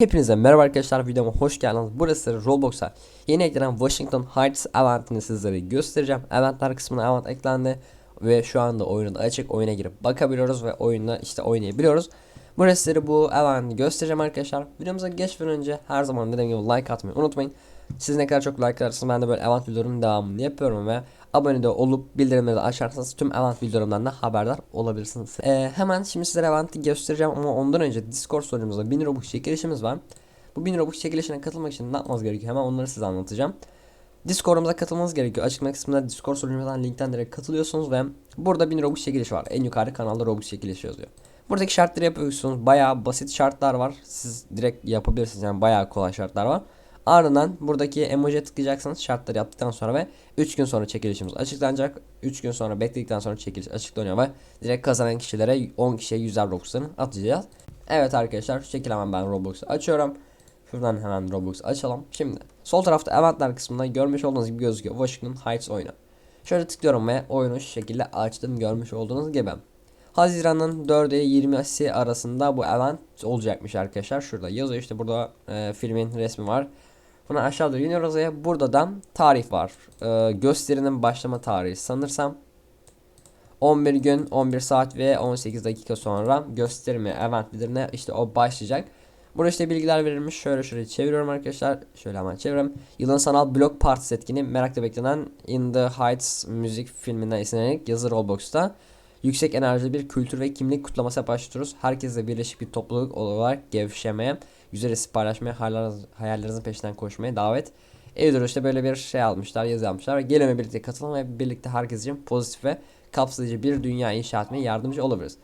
Hepinize merhaba arkadaşlar videoma hoş geldiniz. Burası Roblox'a yeni eklenen Washington Heights eventini sizlere göstereceğim. Eventler kısmına event eklendi ve şu anda oyunu da açık. Oyuna girip bakabiliyoruz ve oyunda işte oynayabiliyoruz. Burası sizlere bu eventi göstereceğim arkadaşlar. Videomuza geçmeden önce her zaman dediğim gibi like atmayı unutmayın. Siz ne kadar çok like atarsanız ben de böyle event videolarının devamını yapıyorum ve abone de olup bildirimleri de açarsanız tüm event videolarımdan da haberdar olabilirsiniz. Ee, hemen şimdi sizlere eventi göstereceğim ama ondan önce Discord sunucumuzda 1000 Robux çekilişimiz var. Bu 1000 Robux çekilişine katılmak için ne yapmanız gerekiyor? Hemen onları size anlatacağım. Discord'umuza katılmanız gerekiyor. Açıklama kısmında Discord sunucumuzdan linkten direkt katılıyorsunuz ve burada 1000 Robux çekilişi var. En yukarı kanalda Robux çekilişi yazıyor. Buradaki şartları yapıyorsunuz. Bayağı basit şartlar var. Siz direkt yapabilirsiniz. Yani bayağı kolay şartlar var. Ardından buradaki emojiye tıklayacaksınız şartları yaptıktan sonra ve 3 gün sonra çekilişimiz açıklanacak. 3 gün sonra bekledikten sonra çekiliş açıklanıyor ve direkt kazanan kişilere 10 kişiye 100'er Robux'larını atacağız. Evet arkadaşlar şu şekilde hemen ben Robux'u açıyorum. Şuradan hemen Robux açalım. Şimdi sol tarafta eventler kısmında görmüş olduğunuz gibi gözüküyor. Washington Heights oyunu. Şöyle tıklıyorum ve oyunu şu şekilde açtım görmüş olduğunuz gibi. Haziran'ın 4'e 20'si arasında bu event olacakmış arkadaşlar. Şurada yazıyor işte burada e, filmin resmi var. Buna aşağıda iniyoruz ya. Burada da tarih var. E, gösterinin başlama tarihi sanırsam 11 gün 11 saat ve 18 dakika sonra gösterimi event bildirine işte o başlayacak. Burada işte bilgiler verilmiş. Şöyle şöyle çeviriyorum arkadaşlar. Şöyle hemen çevireyim. Yılın sanal blok partisi etkini merakla beklenen In the Heights müzik filminden esinlenerek yazı Roblox'ta yüksek enerjili bir kültür ve kimlik kutlaması başlıyoruz. Herkesle birleşik bir topluluk olarak gevşemeye, güzel resim paylaşmaya, hayalleriniz- hayallerinizin peşinden koşmaya davet ediyoruz. İşte böyle bir şey almışlar, yazı almışlar. Gelin birlikte katılın ve birlikte herkes için pozitif ve kapsayıcı bir dünya inşa etmeye yardımcı olabiliriz.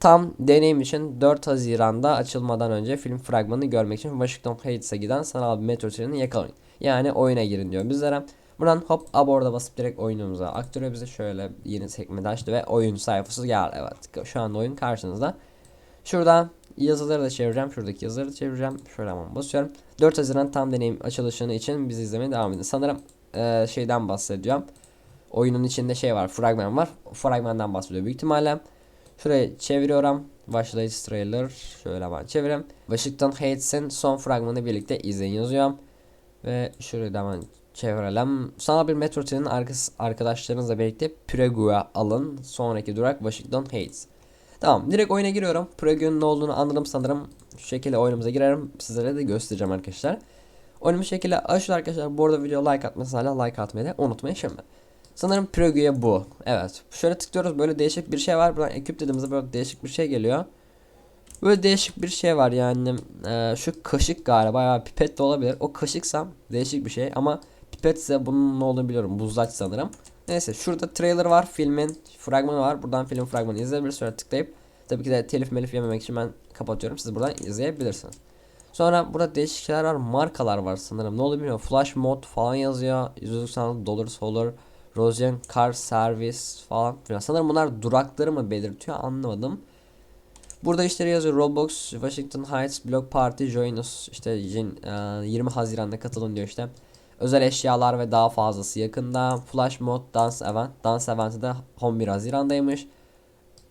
Tam deneyim için 4 Haziran'da açılmadan önce film fragmanını görmek için Washington Heights'e giden sanal bir metro trenini yakalayın. Yani oyuna girin diyor bizlere. Buradan hop aborda basıp direkt oyunumuza aktarıyor bize. Şöyle yeni sekmede açtı ve oyun sayfası geldi. Evet şu anda oyun karşınızda. Şuradan yazıları da çevireceğim. Şuradaki yazıları da çevireceğim. Şöyle hemen basıyorum. 4 Haziran tam deneyim açılışını için bizi izlemeye devam edin. Sanırım eee, şeyden bahsediyorum. Oyunun içinde şey var. Fragman var. Fragmandan bahsediyor büyük ihtimalle. Şuraya çeviriyorum. Başlayıcı trailer. Şöyle hemen çevireyim. Washington Heights'in son fragmanı birlikte izleyin yazıyorum. Ve şurayı da hemen çevirelim. Sana bir metro trenin arkası, arkadaşlarınızla birlikte Prague'a alın. Sonraki durak Washington Heights. Tamam direkt oyuna giriyorum. Prague'un ne olduğunu anladım sanırım. Şu şekilde oyunumuza girerim. Sizlere de göstereceğim arkadaşlar. Oyunumu şekilde açın arkadaşlar. Bu arada video like atmanızı hala like atmayı da unutmayın şimdi. Sanırım Prague'ya bu. Evet. Şöyle tıklıyoruz. Böyle değişik bir şey var. Buradan ekip dediğimizde böyle değişik bir şey geliyor. Böyle değişik bir şey var yani. Ee, şu kaşık galiba ya pipet de olabilir. O kaşıksam değişik bir şey ama pipet ise bunun ne olduğunu biliyorum. Buzlaç sanırım. Neyse şurada trailer var. Filmin fragmanı var. Buradan film fragmanı izleyebilirsiniz. Sonra tıklayıp tabii ki de telif melif yememek için ben kapatıyorum. Siz buradan izleyebilirsiniz. Sonra burada değişik var. Markalar var sanırım. Ne olduğunu bilmiyorum. Flash mod falan yazıyor. 190 dolar solar. Rosian Car Service falan filan. Sanırım bunlar durakları mı belirtiyor anlamadım. Burada işte yazıyor Roblox Washington Heights Block Party Join Us işte yin- e, 20 Haziran'da katılın diyor işte. Özel eşyalar ve daha fazlası yakında. Flash Mod Dance Event. Dance Event'i de 11 Haziran'daymış.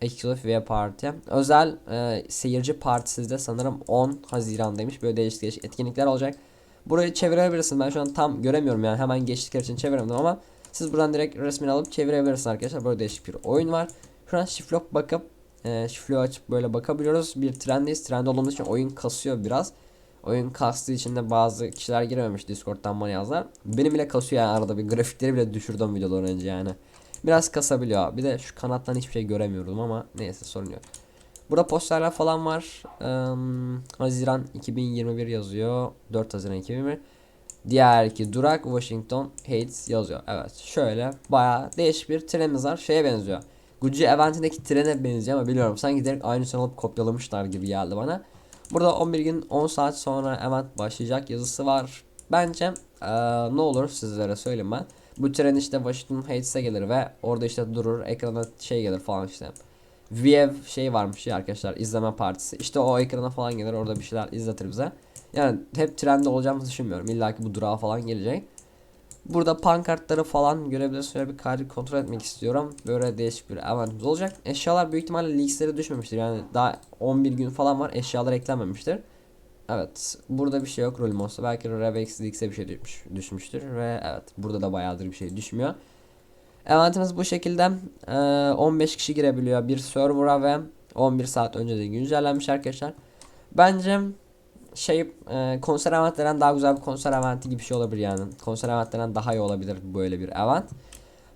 Exclusive Party. Özel e, seyirci partisi de sanırım 10 Haziran'daymış. Böyle değişik değişik etkinlikler olacak. Burayı çevirebilirsiniz. Ben şu an tam göremiyorum yani hemen geçtikleri için çeviremedim ama siz buradan direkt resmini alıp çevirebilirsiniz arkadaşlar. Böyle değişik bir oyun var. Şu an şiflok bakıp e, şifreyi açıp böyle bakabiliyoruz. Bir trendeyiz. Trende olduğumuz için oyun kasıyor biraz. Oyun kastığı için de bazı kişiler girememiş Discord'dan bana yazlar. Benim bile kasıyor yani arada bir grafikleri bile düşürdüm videodan önce yani. Biraz kasabiliyor. Bir de şu kanattan hiçbir şey göremiyorum ama neyse sorun yok. Burada posterler falan var. Eee, Haziran 2021 yazıyor. 4 Haziran 2021. Diğer iki durak Washington Heights yazıyor. Evet şöyle bayağı değişik bir trenimiz var. Şeye benziyor. Gucci Event'indeki trene benziyor ama biliyorum. Sanki direkt aynısını alıp kopyalamışlar gibi geldi bana. Burada 11 gün 10 saat sonra event başlayacak yazısı var. Bence eee, ne olur sizlere söyleyeyim ben. Bu tren işte Washington Heights'e gelir ve orada işte durur. Ekrana şey gelir falan işte. VF şey varmış ya arkadaşlar izleme partisi. İşte o ekrana falan gelir orada bir şeyler izletir bize. Yani hep trende olacağımızı düşünmüyorum. İlla ki bu durağa falan gelecek. Burada pankartları falan görebilirsiniz. Şöyle bir kaydı kontrol etmek istiyorum. Böyle değişik bir eventimiz olacak. Eşyalar büyük ihtimalle leakslere düşmemiştir. Yani daha 11 gün falan var. Eşyalar eklenmemiştir. Evet. Burada bir şey yok Rulmos'ta. Belki Revex Leagues'e bir şey düşmüş, düşmüştür. Ve evet. Burada da bayağıdır bir şey düşmüyor. Eventimiz bu şekilde. Ee, 15 kişi girebiliyor bir server'a ve 11 saat önce de güncellenmiş arkadaşlar. Bence şey e, konser eventlerinden daha güzel bir konser eventi gibi bir şey olabilir yani. Konser eventlerinden daha iyi olabilir böyle bir event.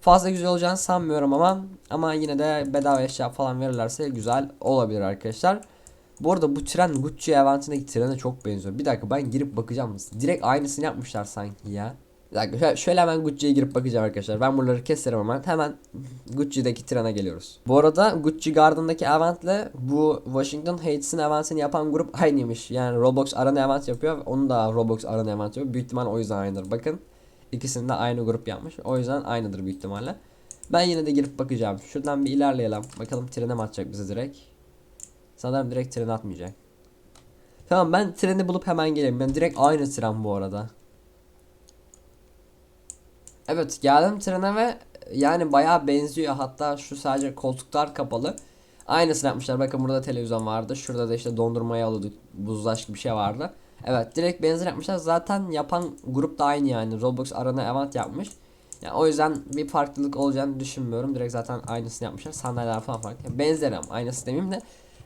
Fazla güzel olacağını sanmıyorum ama ama yine de bedava eşya falan verirlerse güzel olabilir arkadaşlar. Bu arada bu tren Gucci eventindeki trene çok benziyor. Bir dakika ben girip bakacağım. Direkt aynısını yapmışlar sanki ya. Bir şöyle, hemen Gucci'ye girip bakacağım arkadaşlar. Ben buraları keserim hemen. Hemen Gucci'deki trene geliyoruz. Bu arada Gucci Garden'daki eventle bu Washington Hates'in eventini yapan grup aynıymış. Yani Roblox Arena event yapıyor. Onu da Roblox Arena event yapıyor. Büyük ihtimal o yüzden aynıdır. Bakın. İkisini de aynı grup yapmış. O yüzden aynıdır büyük ihtimalle. Ben yine de girip bakacağım. Şuradan bir ilerleyelim. Bakalım trene mi atacak bize direkt. Sanırım direkt trene atmayacak. Tamam ben treni bulup hemen geleyim. Ben direkt aynı tren bu arada. Evet geldim trene ve yani bayağı benziyor. Hatta şu sadece koltuklar kapalı. Aynısını yapmışlar. Bakın burada televizyon vardı. Şurada da işte dondurmayı alıyorduk. Buzlaş gibi bir şey vardı. Evet direkt benzer yapmışlar. Zaten yapan grup da aynı yani. Roblox Arena Event yapmış. Yani o yüzden bir farklılık olacağını düşünmüyorum. Direkt zaten aynısını yapmışlar. Sandalyeler falan farklı. Yani benzer ama aynısı demeyeyim de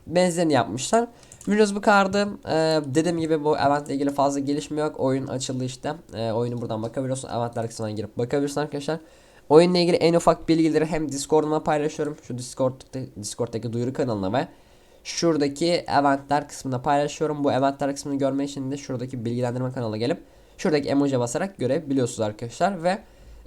benzerini yapmışlar. Videomuz bu kadardı. Ee, dediğim gibi bu eventle ilgili fazla gelişme yok. Oyun açıldı işte. Ee, oyunu buradan bakabiliyorsun. Eventler kısmından girip bakabilirsin arkadaşlar. Oyunla ilgili en ufak bilgileri hem Discord'uma paylaşıyorum. Şu Discord'da, Discord'daki duyuru kanalına ve şuradaki eventler kısmında paylaşıyorum. Bu eventler kısmını görmek için de şuradaki bilgilendirme kanalına gelip şuradaki emoji basarak görebiliyorsunuz arkadaşlar ve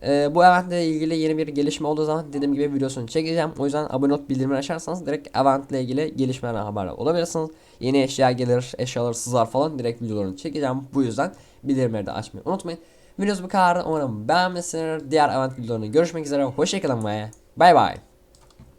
e, bu eventle ilgili yeni bir gelişme olduğu zaman dediğim gibi videosunu çekeceğim. O yüzden abone olup bildirimleri açarsanız direkt eventle ilgili gelişmelerden haberdar olabilirsiniz. Yeni eşya gelir, eşyalar sızar falan direkt videolarını çekeceğim. Bu yüzden bildirimleri de açmayı unutmayın. Videomuz bu kadar. Umarım beğenmişsinizdir. Diğer event videolarında görüşmek üzere. Hoşçakalın ve bay bay.